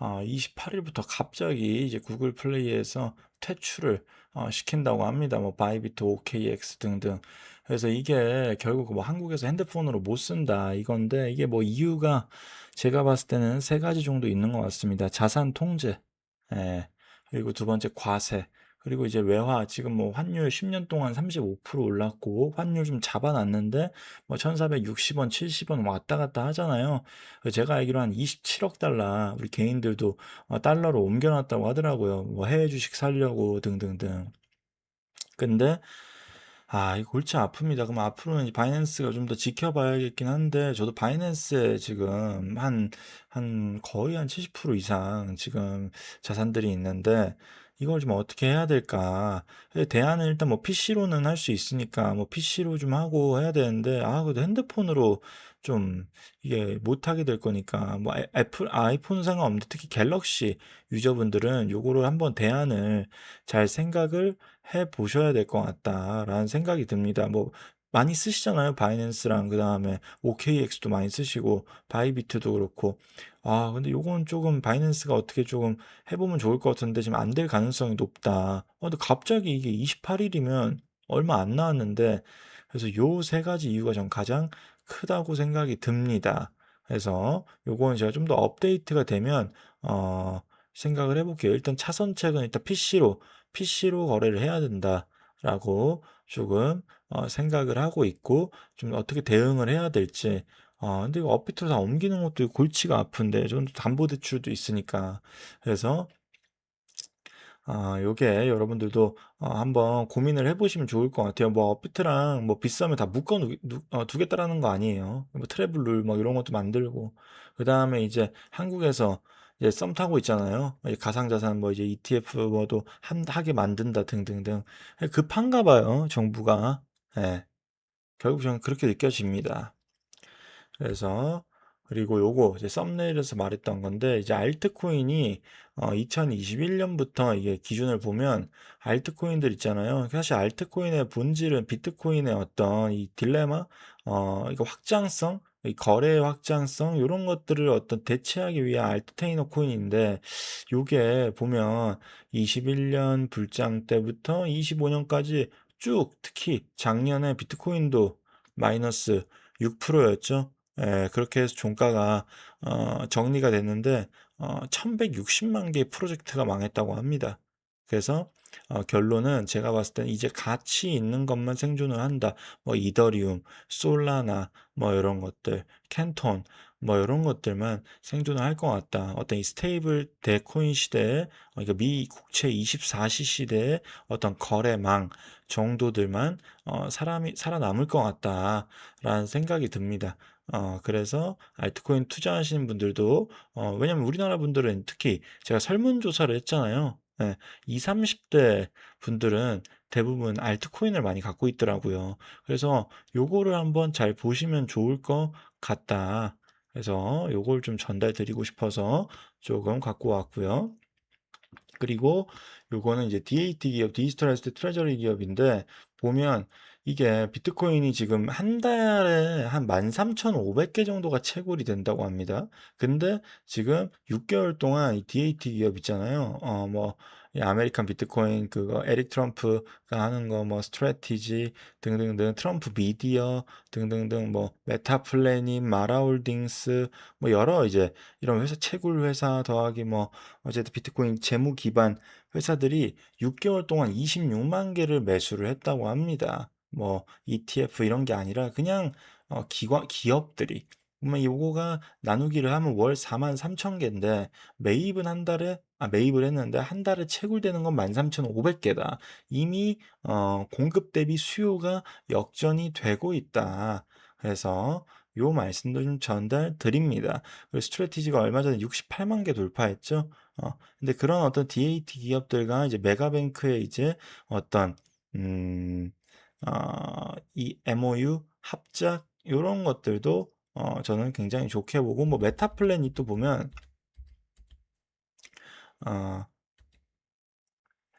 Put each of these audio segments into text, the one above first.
어 28일부터 갑자기 이제 구글 플레이에서 퇴출을 어 시킨다고 합니다. 뭐 바이비트, OKX 등등. 그래서 이게 결국 뭐 한국에서 핸드폰으로 못 쓴다 이건데 이게 뭐 이유가 제가 봤을 때는 세 가지 정도 있는 것 같습니다. 자산 통제. 예. 그리고 두 번째 과세. 그리고 이제 외화 지금 뭐 환율 10년 동안 35% 올랐고 환율 좀 잡아놨는데 뭐 1,460원, 70원 왔다 갔다 하잖아요. 그 제가 알기로 한 27억 달러 우리 개인들도 어, 달러로 옮겨놨다고 하더라고요. 뭐 해외 주식 살려고 등등등. 근데 아, 이 골치 아픕니다. 그럼 앞으로는 이 바이낸스가 좀 더 지켜봐야겠긴 한데, 저도 바이낸스에 지금 한, 한 거의 한 70% 이상 지금 자산들이 있는데, 이걸 좀 어떻게 해야 될까? 예, 대안은 일단 뭐 PC로는 할 수 있으니까 뭐 PC로 좀 하고 해야 되는데, 아, 그래도 핸드폰으로 좀 이게 못 하게 될 거니까, 뭐 애- 애플, 아이폰 상관없는데 특히 갤럭시 유저분들은 요거를 한번 대안을 잘 생각을 해 보셔야 될 것 같다라는 생각이 듭니다. 뭐 많이 쓰시잖아요. 바이낸스랑 그다음에 OKX도 많이 쓰시고 바이비트도 그렇고. 아, 근데 요건 조금 바이낸스가 어떻게 조금 해 보면 좋을 것 같은데 지금 안 될 가능성이 높다. 어, 근데 갑자기 이게 28일이면 얼마 안 나왔는데 그래서 요세 가지 이유가 전 가장 크다고 생각이 듭니다. 그래서 요거는 제가 좀 더 업데이트가 되면 어, 생각을 해 볼게요. 일단 차선책은 일단 PC로 PC로 거래를 해야 된다라고 조금 어, 생각을 하고 있고 좀 어떻게 대응을 해야 될지 어, 근데 이거 업비트로 다 옮기는 것도 골치가 아픈데 좀 담보대출도 있으니까 그래서 아, 요게 여러분들도 어, 한번 고민을 해보시면 좋을 것 같아요. 뭐 업비트랑 뭐 비싸면 다 묶어 누, 누- 어, 두겠다라는 거 아니에요. 뭐 트래블 룰뭐 이런 것도 만들고 그 다음에 이제 한국에서 이제 썸 타고 있잖아요. 가상자산 뭐 이제 ETF 뭐도 한 하게 만든다 등등등 급한가 봐요. 정부가. 예. 결국 저는 그렇게 느껴집니다. 그래서 그리고 요거 이제 썸네일에서 말했던 건데 이제 알트코인이 어 2021년부터 이게 기준을 보면 알트코인들 있잖아요. 사실 알트코인의 본질은 비트코인의 어떤 이 딜레마, 어 이거 확장성, 이 거래의 확장성 이런 것들을 어떤 대체하기 위한 알트테이너 코인인데 요게 보면 21년 불장 때부터 25년까지 쭉 특히 작년에 비트코인도 마이너스 6%였죠. 예, 그렇게 해서 종가가 어, 정리가 됐는데 어, 1160만 개의 프로젝트가 망했다고 합니다. 그래서 어, 결론은 제가 봤을 때는 이제 가치 있는 것만 생존을 한다. 뭐 이더리움, 솔라나 뭐 이런 것들, 캔톤 뭐 이런 것들만 생존을 할 것 같다. 어떤 이 스테이블 대코인 시대에 어, 이거 미 국채 24시 시대에 어떤 거래망 정도들만 어, 사람이 살아남을 것 같다라는 생각이 듭니다. 어, 그래서 알트코인 투자하시는 분들도, 어, 왜냐면 우리나라 분들은 특히 제가 설문조사를 했잖아요. 예, 20, 30대 분들은 대부분 알트코인을 많이 갖고 있더라고요. 그래서 요거를 한번 잘 보시면 좋을 것 같다. 그래서 요걸 좀 전달 드리고 싶어서 조금 갖고 왔고요. 그리고 요거는 이제 DAT 기업, 디지털 트 트레저리 기업인데 보면 이게 비트코인이 지금 한 달에 한 13,500개 정도가 채굴이 된다고 합니다. 근데 지금 6개월 동안 이 DAT 기업 있잖아요. 어, 뭐, 이 아메리칸 비트코인 그거 에릭 트럼프가 하는 거 뭐 스트래티지 등등등 트럼프 미디어 등등등 뭐 메타 플래닝 마라홀딩스 뭐 여러 이제 이런 회사 채굴 회사 더하기 뭐 어쨌든 비트코인 재무 기반 회사들이 6개월 동안 26만 개를 매수를 했다고 합니다. 뭐 ETF 이런 게 아니라 그냥 어, 기관 기업들이 그러면 요거가 나누기를 하면 월 4만 3천 개인데 매입은 한 달에 아 매입을 했는데 한 달에 채굴되는 건 13,500개다. 이미 어, 공급 대비 수요가 역전이 되고 있다. 그래서 요 말씀도 좀 전달 드립니다. 그리고 스트레티지가 얼마 전에 68만 개 돌파했죠. 어, 근데 그런 어떤 DAT 기업들과 이제 메가뱅크의 이제 어떤 음, 어, 이 MOU 합작 이런 것들도 어, 저는 굉장히 좋게 보고 뭐 메타 플래닛 또 보면 어,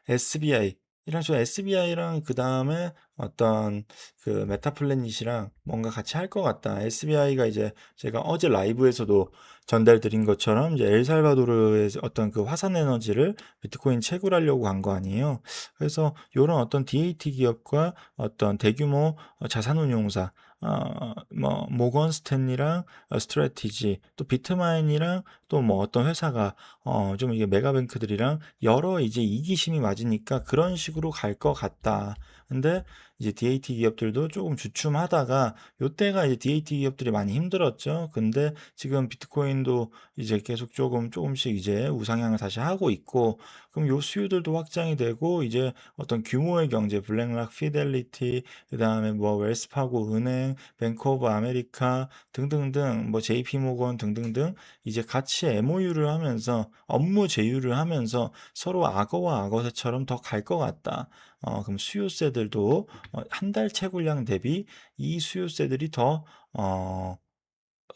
SBI 이랑 저 SBI랑 그 다음에 어떤 그 메타플래닛이랑 뭔가 같이 할 것 같다. SBI가 이제 제가 어제 라이브에서도 전달드린 것처럼 이제 엘살바도르의 어떤 그 화산 에너지를 비트코인 채굴하려고 간 거 아니에요. 그래서 이런 어떤 DAT 기업과 어떤 대규모 자산운용사 어, 뭐 모건 스탠리랑 어, 스트래티지 또 비트마인이랑 또 뭐 어떤 회사가 어, 좀 이게 메가뱅크들이랑 여러 이제 이기심이 맞으니까 그런 식으로 갈 것 같다. 근데 이제 DAT 기업들도 조금 주춤하다가 요때가 이제 DAT 기업들이 많이 힘들었죠. 근데 지금 비트코인도 이제 계속 조금 조금씩 이제 우상향을 다시 하고 있고 그럼 요 수요들도 확장이 되고 이제 어떤 규모의 경제 블랙락 피델리티 그다음에 뭐 웰스파고 은행 뱅크 오브 아메리카 등등등 뭐 JP 모건 등등등 이제 같이 MOU를 하면서 업무 제휴를 하면서 서로 악어와 악어새처럼 더 갈 것 같다. 어, 그럼 수요세들도 어, 한 달 채굴량 대비 이 수요세들이 더 어,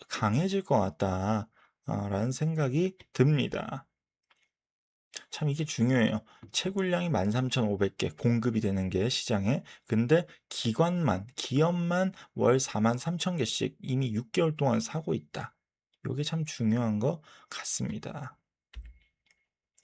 강해질 것 같다. 어, 라는 생각이 듭니다. 참 이게 중요해요. 채굴량이 13,500개 공급이 되는 게 시장에 근데 기관만 기업만 월 43,000개씩 이미 6개월 동안 사고 있다. 요게 참 중요한 것 같습니다.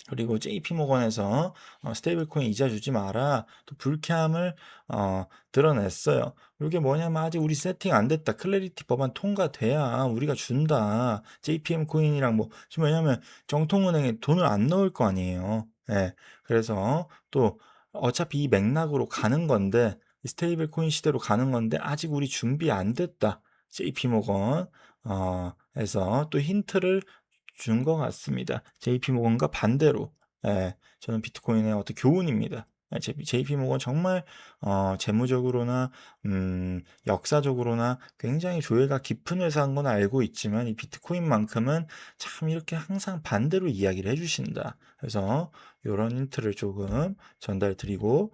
그리고 JP 모건에서 어, 스테이블 코인 이자 주지 마라. 또 불쾌함을 어, 드러냈어요. 이게 뭐냐면 아직 우리 세팅 안 됐다. 클래리티 법안 통과돼야 우리가 준다. JPM 코인이랑 뭐 지금 왜냐면 정통은행에 돈을 안 넣을 거 아니에요. 예. 그래서 또 어차피 이 맥락으로 가는 건데 스테이블 코인 시대로 가는 건데 아직 우리 준비 안 됐다. JP 모건 어, 에서 또 힌트를 준 것 같습니다. JP 모건과 반대로 예, 저는 비트코인의 어떤 교훈입니다. JP 모건 정말 어, 재무적으로나 음, 역사적으로나 굉장히 조예가 깊은 회사인 건 알고 있지만 이 비트코인만큼은 참 이렇게 항상 반대로 이야기를 해주신다. 그래서 이런 힌트를 조금 전달드리고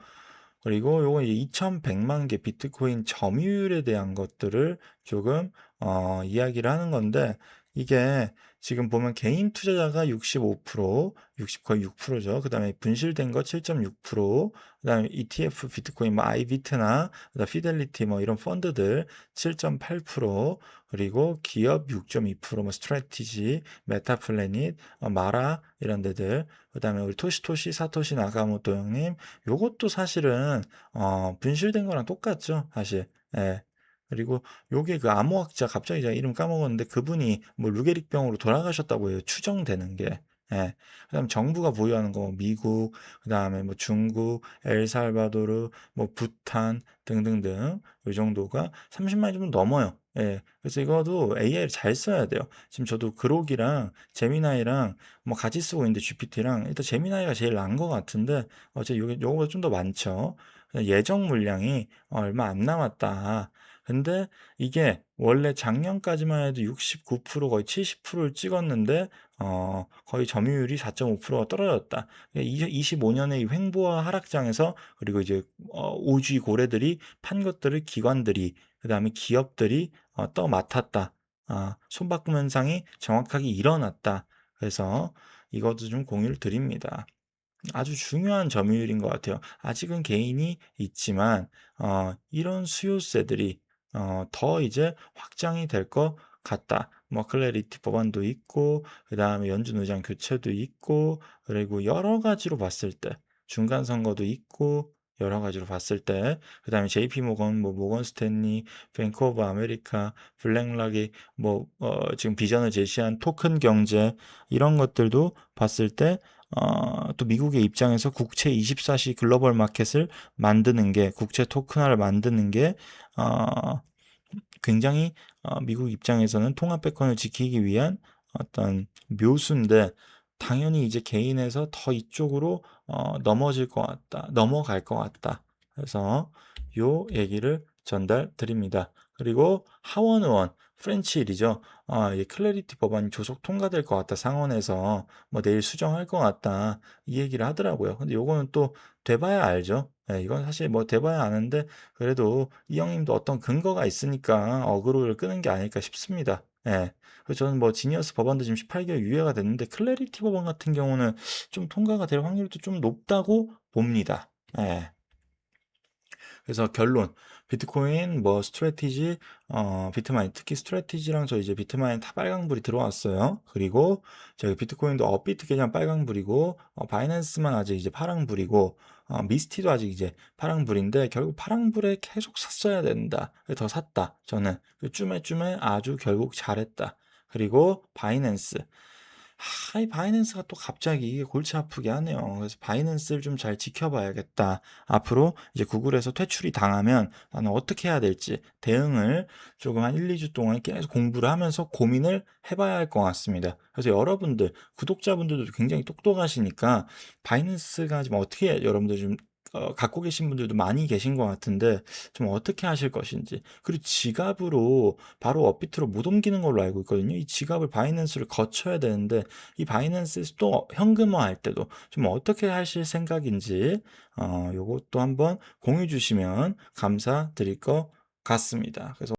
그리고 요거 2100만 개 비트코인 점유율에 대한 것들을 조금 어, 이야기를 하는 건데 이게 지금 보면 개인 투자자가 65%, 60 거의 6%죠. 그다음에 분실된 거 7.6%, 그다음에 ETF 비트코인 뭐 아이비트나 그다음 피델리티 뭐 이런 펀드들 7.8%, 그리고 기업 6.2%뭐 스트래티지, 메타플래닛, 어, 마라 이런 데들 그다음에 우리 토시토시 사토시 나가모토 형님 요것도 사실은 어 분실된 거랑 똑같죠, 사실. 예. 그리고 요게 그 암호학자 갑자기 제가 이름 까먹었는데 그분이 뭐 루게릭병으로 돌아가셨다고 해요. 추정되는 게. 예. 그다음 정부가 보유하는 거 미국, 그다음에 뭐 중국, 엘살바도르, 뭐 부탄 등등등 이 정도가 30만이 좀 넘어요. 예. 그래서 이거도 AI를 잘 써야 돼요. 지금 저도 그록이랑 제미나이랑 뭐 같이 쓰고 있는데 GPT랑 일단 제미나이가 제일 나은 것 같은데 어제 요게 요거보다 좀 더 많죠. 예정 물량이 얼마 안 남았다. 근데 이게 원래 작년까지만 해도 69% 거의 70%를 찍었는데 어 거의 점유율이 4.5%가 떨어졌다. 25년의 이 횡보와 하락장에서 그리고 이제 어 오쥐 고래들이 판 것들을 기관들이 그다음에 기업들이 어 떠 맡았다. 아 손바꿈 현상이 정확하게 일어났다. 그래서 이것도 좀 공유를 드립니다. 아주 중요한 점유율인 것 같아요. 아직은 개인이 있지만 어 이런 수요세들이 어, 더 이제 확장이 될 것 같다. 뭐 클래리티 법안도 있고 그 다음에 연준 의장 교체도 있고 그리고 여러 가지로 봤을 때 중간 선거도 있고 여러 가지로 봤을 때 그 다음에 JP 모건 뭐 모건 스탠리 뱅크 오브 아메리카 블랙락이 뭐 어, 지금 비전을 제시한 토큰 경제 이런 것들도 봤을 때 어, 또 미국의 입장에서 국채 24시 글로벌 마켓을 만드는 게 국채 토큰화를 만드는 게 어, 굉장히 어, 미국 입장에서는 통합 패권을 지키기 위한 어떤 묘수인데 당연히 이제 개인에서 더 이쪽으로 어, 넘어질 것 같다, 넘어갈 것 같다. 그래서 요 얘기를 전달 드립니다. 그리고 하원 의원 프렌치 일이죠. 아, 이 클래리티 법안이 조속 통과될 것 같다. 상원에서 뭐 내일 수정할 것 같다. 이 얘기를 하더라고요. 근데 요거는 또 돼봐야 알죠. 예, 이건 사실 뭐 돼봐야 아는데 그래도 이 형님도 어떤 근거가 있으니까 어그로를 끄는 게 아닐까 싶습니다. 예. 그래서 저는 뭐 지니어스 법안도 지금 18개월 유예가 됐는데 클래리티 법안 같은 경우는 좀 통과가 될 확률도 좀 높다고 봅니다. 예. 그래서 결론 비트코인 뭐 스트래티지 어 비트마인 특히 스트래티지랑 저 이제 비트마인 다 빨강불이 들어왔어요. 그리고 저기 비트코인도 업비트 그냥 빨강불이고 어 바이낸스만 아직 이제 파랑불이고 어 미스티도 아직 이제 파랑불인데 결국 파랑불에 계속 샀어야 된다. 더 샀다. 저는 그 쭈매쭈매 아주 결국 잘했다. 그리고 바이낸스 하, 이 바이낸스가 또 갑자기 골치 아프게 하네요. 그래서 바이낸스를 좀 잘 지켜봐야겠다. 앞으로 이제 구글에서 퇴출이 당하면 나는 어떻게 해야 될지 대응을 조금 한 1, 2주 동안 계속 공부를 하면서 고민을 해봐야 할 것 같습니다. 그래서 여러분들, 구독자분들도 굉장히 똑똑하시니까 바이낸스가 지금 어떻게 여러분들 좀 어, 갖고 계신 분들도 많이 계신 것 같은데 좀 어떻게 하실 것인지 그리고 지갑으로 바로 업비트로 못 옮기는 걸로 알고 있거든요. 이 지갑을 바이낸스를 거쳐야 되는데 이 바이낸스에서 또 현금화할 때도 좀 어떻게 하실 생각인지 어, 요것도 한번 공유 주시면 감사드릴 것 같습니다. 그래서